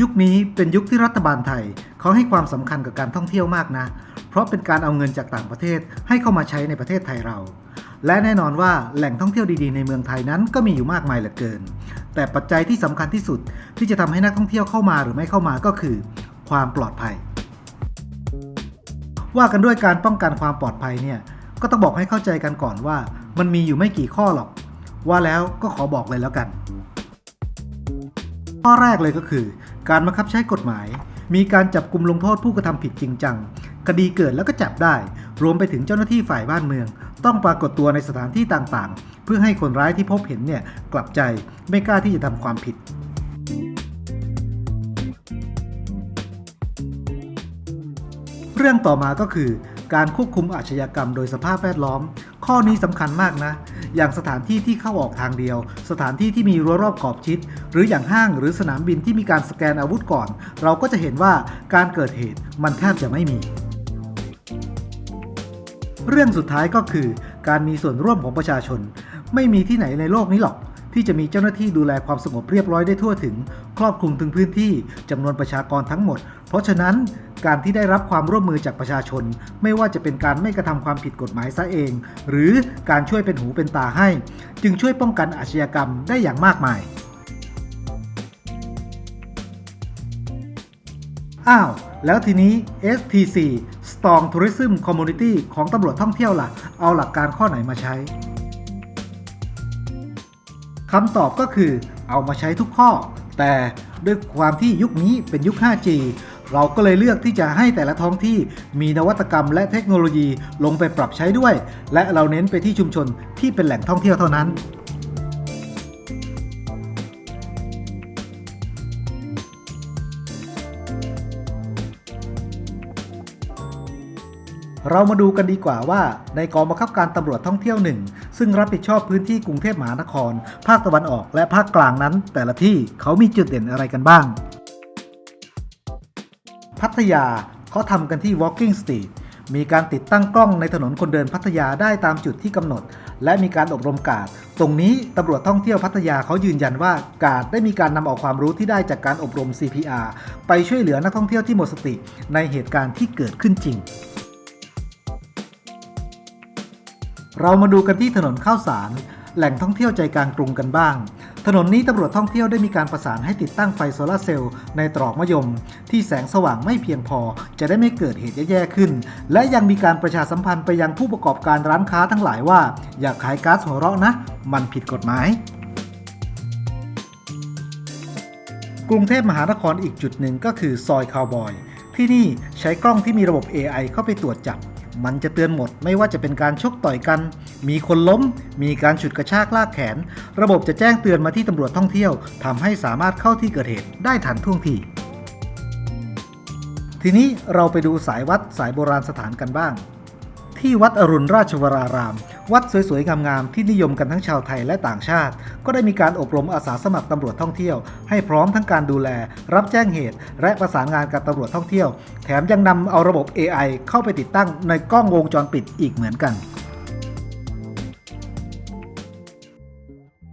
ยุคนี้เป็นยุคที่รัฐบาลไทยเขาให้ความสำคัญกับการท่องเที่ยวมากนะ เพราะเป็นการเอาเงินจากต่างประเทศให้เข้ามาใช้ในประเทศไทยเรา และแน่นอนว่าแหล่งท่องเที่ยวดีๆในเมืองไทยนั้นก็มีอยู่มากมายเหลือเกิน แต่ปัจจัยที่สำคัญที่สุดที่จะทำให้นักท่องเที่ยวเข้ามาหรือไม่เข้ามาก็คือ ความปลอดภัย ว่ากันด้วยการป้องกันความปลอดภัยเนี่ยก็ต้องบอกให้เข้าใจกันก่อนว่า มันมีอยู่ไม่กี่ข้อหรอก ว่าแล้วก็ขอบอกเลยแล้วกัน ข้อแรกเลยก็คือ การบังคับใช้กฎหมาย มีการจับกลุ่มลงโทษผู้กระทำผิดจริงจัง คดีเกิดแล้วก็จับได้ รวมไปถึงเจ้าหน้าที่ฝ่ายบ้านเมือง ต้องปรากฏตัวในสถานที่ต่างๆ เพื่อให้คนร้ายที่พบเห็นเนี่ยกลับใจไม่กล้าที่จะทำความผิดเรื่องต่อมาก็คือ การควบคุมอาชญากรรมโดยสภาพแวดล้อม ข้อนี้สำคัญมากนะ อย่างสถานที่ที่เข้าออกทางเดียว สถานที่ที่มีรั้วรอบขอบชิด หรืออย่างห้างหรือสนามบินที่มีการสแกนอาวุธก่อน เราก็จะเห็นว่าการเกิดเหตุมันแทบจะไม่มีเรื่องสุดท้ายก็คือการมีส่วนร่วมของประชาชน ไม่มีที่ไหนในโลกนี้หรอก ที่จะมีเจ้าหน้าที่ดูแลความสงบเรียบร้อยได้ทั่วถึง ครอบคลุมถึงพื้นที่จำนวนประชากรทั้งหมด เพราะฉะนั้นการที่ได้รับความร่วมมือจากประชาชน ไม่ว่าจะเป็นการไม่กระทำความผิดกฎหมายซะเอง หรือการช่วยเป็นหูเป็นตาให้ จึงช่วยป้องกันอาชญากรรมได้อย่างมากมาย อ้าว แล้วทีนี้ STC Strong Tourism Community ของตำรวจท่องเที่ยวล่ะ เอาหลักการข้อไหนมาใช้ คำตอบก็คือเอามาใช้ทุกข้อ แต่ด้วยความที่ยุคนี้เป็นยุค 5G เราก็เลยเลือกที่จะให้แต่ละท้องที่มีนวัตกรรมและเทคโนโลยีลงไปปรับใช้ด้วย และเราเน้นไปที่ชุมชนที่เป็นแหล่งท่องเที่ยวเท่านั้นเรามาดูกันดีกว่าว่าในกองบังคับการตำรวจท่องเที่ยวหนึ่ง ซึ่งรับผิดชอบพื้นที่กรุงเทพมหานคร ภาคตะวันออกและภาคกลางนั้น แต่ละที่เขามีจุดเด่นอะไรกันบ้าง พัทยาเขาทำกันที่ Walking Street มีการติดตั้งกล้องในถนนคนเดินพัทยาได้ตามจุดที่กำหนด และมีการอบรมการดตรงนี้ตำรวจท่องเที่ยวพัทยาเขายืนยันว่าการดได้มีการนำเอาความรู้ที่ได้จากการอบรม CPR ไปช่วยเหลือนักท่องเที่ยวที่หมดสติในเหตุการณ์ที่เกิดขึ้นจริง เรามาดูกันที่ถนนข้าวสาร แหล่งท่องเที่ยวใจกลางกรุงกันบ้าง ถนนนี้ตำรวจท่องเที่ยวได้มีการประสานให้ติดตั้งไฟโซลาร์เซลล์ในตรอกมะยม ที่แสงสว่างไม่เพียงพอ จะได้ไม่เกิดเหตุแย่ๆขึ้น และยังมีการประชาสัมพันธ์ไปยังผู้ประกอบการร้านค้าทั้งหลายว่า อย่าขายก๊าซหัวเราะนะ มันผิดกฎหมายกรุงเทพมหานครอีกจุดหนึ่งก็คือซอยคาวบอย ที่นี่ใช้กล้องที่มีระบบ AI เข้าไปตรวจจับ มันจะเตือนหมดไม่ว่าจะเป็นการชกต่อยกัน มีคนล้ม มีการฉุดกระชากลากแขน ระบบจะแจ้งเตือนมาที่ตำรวจท่องเที่ยวทำให้สามารถเข้าที่เกิดเหตุได้ทันท่วงทีทีนี้เราไปดูสายวัดสายโบราณสถานกันบ้าง ที่วัดอรุณราชวราราม วัดสวยๆ งามๆ ที่นิยมกันทั้งชาวไทยและต่างชาติ ก็ได้มีการอบรมอาสาสมัครตำรวจท่องเที่ยว ให้พร้อมทั้งการดูแล รับแจ้งเหตุ และประสานงานกับตำรวจท่องเที่ยว แถมยังนำเอาระบบ AI เข้าไปติดตั้งในกล้องวงจรปิดอีกเหมือนกัน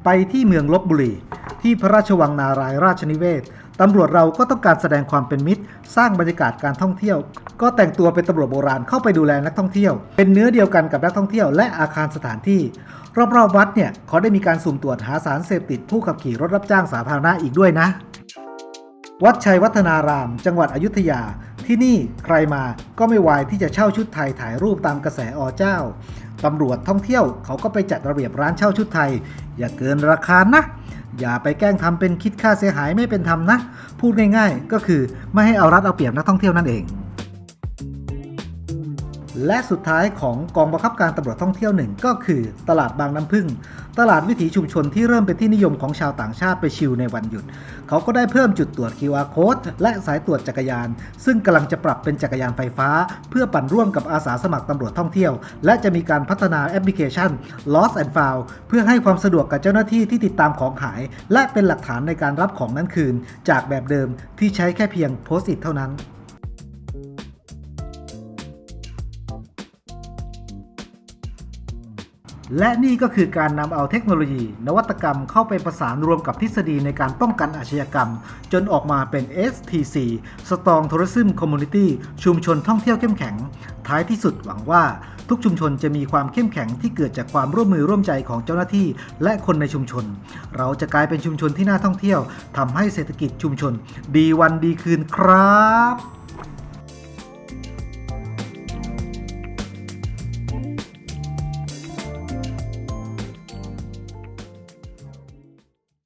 ไปที่เมืองลบบุรีที่พระราชวังนารายราชนิเวศ ตำรวจเราก็ต้องการแสดงความเป็นมิตร สร้างบรรยากาศการท่องเที่ยว ก็แต่งตัวเป็นตำรวจโบราณเข้าไปดูแลนักท่องเที่ยว เป็นเนื้อเดียวกันกับนักท่องเที่ยวและอาคารสถานที่ รอบๆวัดเนี่ยเขาได้มีการสุ่มตรวจหาสารเสพติดผู้ขับขี่รถรับจ้างสาธารณะอีกด้วยนะ วัดชัยวัฒนาราม จังหวัดอยุธยา ที่นี่ใครมาก็ไม่วายที่จะเช่าชุดไทยถ่ายรูปตามกระแสอเจ้าตำรวจท่องเที่ยวเขาก็ไปจัดระเบียบร้านเช่าชุดไทย อย่าเกินราคานะ อย่าไปแกล้งทำเป็นคิดค่าเสียหายไม่เป็นธรรมนะ พูดง่ายๆ ก็คือไม่ให้เอารัดเอาเปรียบนักท่องเที่ยวนั่นเอง และสุดท้ายของกองบังคับการตำรวจท่องเที่ยวหนึ่งก็คือตลาดบางน้ำพึ่ง ตลาดวิถีชุมชนที่เริ่มเป็นที่นิยมของชาวต่างชาติไปชิลในวันหยุด เขาก็ได้เพิ่มจุดตรวจ QR code และสายตรวจจักรยาน ซึ่งกำลังจะปรับเป็นจักรยานไฟฟ้า เพื่อปั่นร่วมกับอาสาสมัครตำรวจท่องเที่ยว และจะมีการพัฒนาแอปพลิเคชัน Lost and Found เพื่อให้ความสะดวกกับเจ้าหน้าที่ที่ติดตามของหาย และเป็นหลักฐานในการรับของนั้นคืน จากแบบเดิมที่ใช้แค่เพียงโพสต์อิทเท่านั้น และนี่ก็คือการนำเอาเทคโนโลยี นวัตกรรมเข้าไปประสานรวมกับทฤษฎีในการป้องกันอาชญากรรม จนออกมาเป็น STC Strong Tourism Community ชุมชนท่องเที่ยวเข้มแข็ง ท้ายที่สุดหวังว่าทุกชุมชนจะมีความเข้มแข็งที่เกิดจากความร่วมมือร่วมใจของเจ้าหน้าที่ และคนในชุมชน เราจะกลายเป็นชุมชนที่น่าท่องเที่ยวทำให้เศรษฐกิจชุมชน ดีวันดีคืนครับ